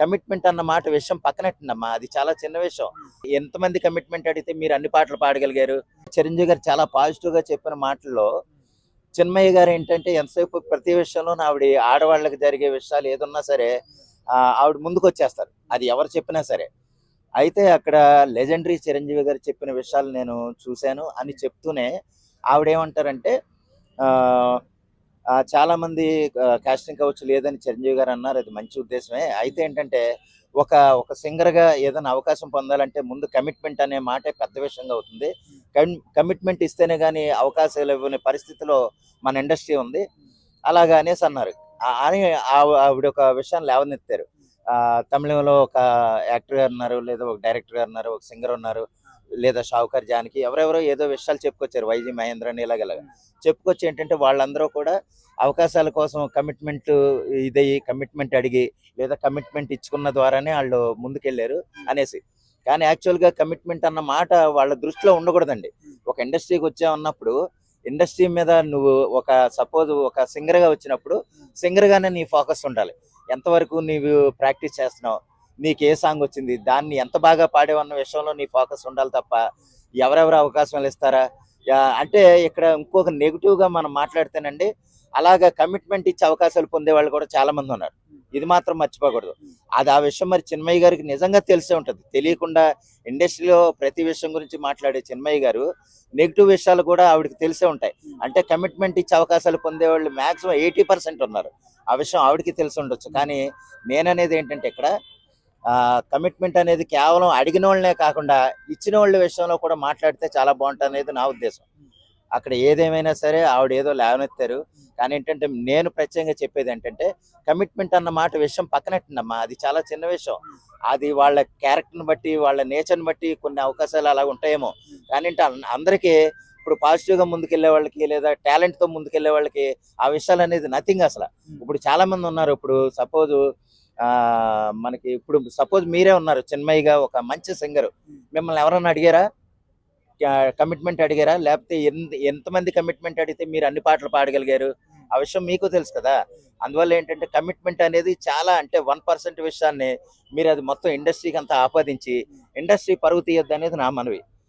Commitment అన్న మాట విషయం పక్కనెట్టండమ్మా అది చాలా చిన్న విషయం. ఎంతమంది కమిట్మెంట్ అడిగితే మీరు అన్ని పాటలు పాడగలిగారు? చిరంజీవి గారు చాలా పాజిటివ్గా చెప్పిన మాటల్లో చిన్మయ్య గారు ఏంటంటే ఎంతసేపు ప్రతి విషయంలో ఆవిడ ఆడవాళ్ళకి జరిగే విషయాలు ఏదున్నా సరే ఆవిడ ముందుకు వచ్చేస్తారు అది ఎవరు చెప్పినా సరే. అయితే అక్కడ లెజెండరీ చిరంజీవి గారు చెప్పిన విషయాలు నేను చూశాను అని చెప్తూనే ఆవిడ ఏమంటారంటే ఆ, చాలా మంది కాస్టింగ్ కౌచ్ లేదని చిరంజీవి గారు అన్నారు. అది మంచి ఉద్దేశమే. అయితే ఏంటంటే ఒక ఒక సింగర్గా ఏదైనా అవకాశం పొందాలంటే ముందు కమిట్మెంట్ అనే మాటే పెద్ద విషయంగా అవుతుంది. కమిట్మెంట్ ఇస్తేనే కానీ అవకాశాలు ఇవ్వని పరిస్థితిలో మన ఇండస్ట్రీ ఉంది. అలాగా అనేసి అన్నారు. ఆ- అని ఆవిడ ఒక విషయాన్ని లేవనెత్తారు. తమిళంలో ఒక యాక్టర్ గారు ఉన్నారు లేదా ఒక డైరెక్టర్ గారు ఉన్నారు ఒక సింగర్ ఉన్నారు. లేదా షావుకర్ జానకి ఎవరెవరో ఏదో విషయాలు చెప్పుకొచ్చారు వైజీ మహేంద్ర అని ఇలాగ చెప్పుకొచ్చి ఏంటంటే వాళ్ళందరూ కూడా అవకాశాల కోసం కమిట్మెంట్ ఇదయ్యి కమిట్మెంట్ అడిగి లేదా కమిట్మెంట్ ఇచ్చుకున్న ద్వారానే వాళ్ళు ముందుకెళ్ళారు అనేసి. కానీ యాక్చువల్గా కమిట్మెంట్ అన్న మాట వాళ్ళ దృష్టిలో ఉండకూడదండి. ఒక ఇండస్ట్రీకి వచ్చామన్నప్పుడు ఇండస్ట్రీ మీద నువ్వు ఒక సపోజ్ ఒక సింగర్గా వచ్చినప్పుడు సింగర్గానే నీ ఫోకస్ ఉండాలి. ఎంతవరకు నీవు ప్రాక్టీస్ చేస్తున్నావు నీకు ఏ సాంగ్ వచ్చింది? దాన్ని ఎంత బాగా పాడేవన్న విషయంలో నీ ఫోకస్ ఉండాలి తప్ప ఎవరెవరు అవకాశాలు ఇస్తారా? అంటే ఇక్కడ ఇంకొక నెగిటివ్గా మనం మాట్లాడితేనండి అలాగా కమిట్మెంట్ ఇచ్చే అవకాశాలు పొందే వాళ్ళు కూడా చాలా మంది ఉన్నారు. ఇది మాత్రం మర్చిపోకూడదు. అది ఆ విషయం మరి చిన్మయ్య గారికి నిజంగా తెలిసే ఉంటుంది. తెలియకుండా ఇండస్ట్రీలో ప్రతి విషయం గురించి మాట్లాడే చిన్మయ్య గారు నెగిటివ్ విషయాలు కూడా ఆవిడకి తెలిసే ఉంటాయి. అంటే కమిట్మెంట్ ఇచ్చే అవకాశాలు పొందేవాళ్ళు మ్యాక్సిమం మాక్సిమం ఎయిటీ పర్సెంట్ ఉన్నారు. ఆ విషయం ఆవిడకి తెలిసి ఉండొచ్చు. కానీ నేననేది ఏంటంటే ఇక్కడ కమిట్మెంట్ అనేది కేవలం అడిగిన వాళ్ళనే కాకుండా ఇచ్చిన వాళ్ళ విషయంలో కూడా మాట్లాడితే చాలా బాగుంటుంది అనేది నా ఉద్దేశం. అక్కడ ఏదేమైనా సరే ఆవిడ ఏదో లేవనెత్తారు. కానీ ఏంటంటే నేను ప్రత్యేకంగా చెప్పేది ఏంటంటే కమిట్మెంట్ అన్న మాట విషయం పక్కనెట్టండమ్మా అది చాలా చిన్న విషయం. అది వాళ్ళ క్యారెక్టర్ని బట్టి వాళ్ళ నేచర్ని బట్టి కొన్ని అవకాశాలు అలా ఉంటాయేమో. కానీ అందరికీ ఇప్పుడు పాజిటివ్గా ముందుకెళ్ళే వాళ్ళకి లేదా టాలెంట్తో ముందుకెళ్ళే వాళ్ళకి ఆ విషయాలు అనేది నథింగ్ అసలు. ఇప్పుడు చాలా మంది ఉన్నారు. ఇప్పుడు సపోజ్ మనకి ఇప్పుడు సపోజ్ మీరే ఉన్నారు చిన్మయ్యగా ఒక మంచి సింగర్ మిమ్మల్ని ఎవరన్నా అడిగారా? కమిట్మెంట్ అడిగారా? లేకపోతే ఎంత ఎంతమంది కమిట్మెంట్ అడిగితే మీరు అన్ని పాటలు పాడగలిగారు? ఆ విషయం మీకు తెలుసు కదా. అందువల్ల ఏంటంటే కమిట్మెంట్ అనేది చాలా అంటే వన్ పర్సెంట్ విషయాన్ని మీరు అది మొత్తం ఇండస్ట్రీకి అంతా ఆపాదించి ఇండస్ట్రీ పరుగు తీయొద్దు అనేది నా మనవి.